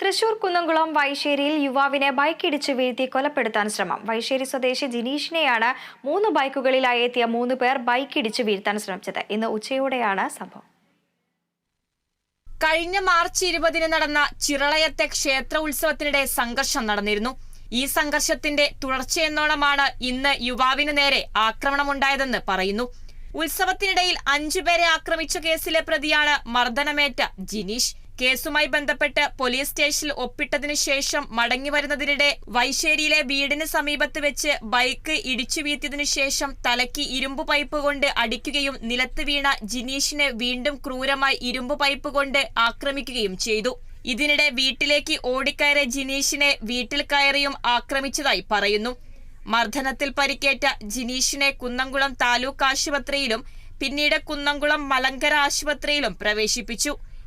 തൃശൂർ കുന്നംകുളം വൈശേരിയിൽ യുവാവിനെ ബൈക്കിടിച്ച് വീഴ്ത്തി കൊലപ്പെടുത്താൻ ശ്രമം. വൈശേരി സ്വദേശി ജിനീഷിനെയാണ് മൂന്ന് ബൈക്കുകളിലായി എത്തിയ മൂന്ന് പേർ ബൈക്കിടിച്ച് വീഴ്ത്താൻ ശ്രമിച്ചത്. ഇന്ന് ഉച്ചയോടെയാണ് സംഭവം. കഴിഞ്ഞ മാർച്ച് ഇരുപതിന് നടന്ന ചിറളയത്തെ ക്ഷേത്ര ഉത്സവത്തിനിടെ സംഘർഷം നടന്നിരുന്നു. ഈ സംഘർഷത്തിന്റെ തുടർച്ചയെന്നോണമാണ് ഇന്ന് യുവാവിന് നേരെ ആക്രമണമുണ്ടായതെന്ന് പറയുന്നു. ഉത്സവത്തിനിടയിൽ അഞ്ചുപേരെ ആക്രമിച്ച കേസിലെ പ്രതിയാണ് മർദ്ദനമേറ്റ ജിനീഷ്. കേസുമായി ബന്ധപ്പെട്ട് പോലീസ് സ്റ്റേഷനിൽ ഒപ്പിട്ടതിനു ശേഷം മടങ്ങി വരുന്നതിനിടെ വൈശേരിയിലെ വീടിന് സമീപത്ത് വെച്ച് ബൈക്ക് ഇടിച്ചു വീഴ്ത്തിയതിനു ശേഷം തലയ്ക്ക് ഇരുമ്പ് പൈപ്പ് കൊണ്ട് അടിക്കുകയും നിലത്ത് വീണ ജിനീഷിനെ വീണ്ടും ക്രൂരമായി ഇരുമ്പ് പൈപ്പ് കൊണ്ട് ആക്രമിക്കുകയും ചെയ്തു. ഇതിനിടെ വീട്ടിലേക്ക് ഓടിക്കയറിയ ജിനീഷിനെ വീട്ടിൽ കയറിയും ആക്രമിച്ചതായി പറയുന്നു. മർദ്ദനത്തിൽ പരിക്കേറ്റ ജിനീഷിനെ കുന്നംകുളം താലൂക്ക് ആശുപത്രിയിലും പിന്നീട് കുന്നംകുളം മലങ്കര ആശുപത്രിയിലും പ്രവേശിപ്പിച്ചു.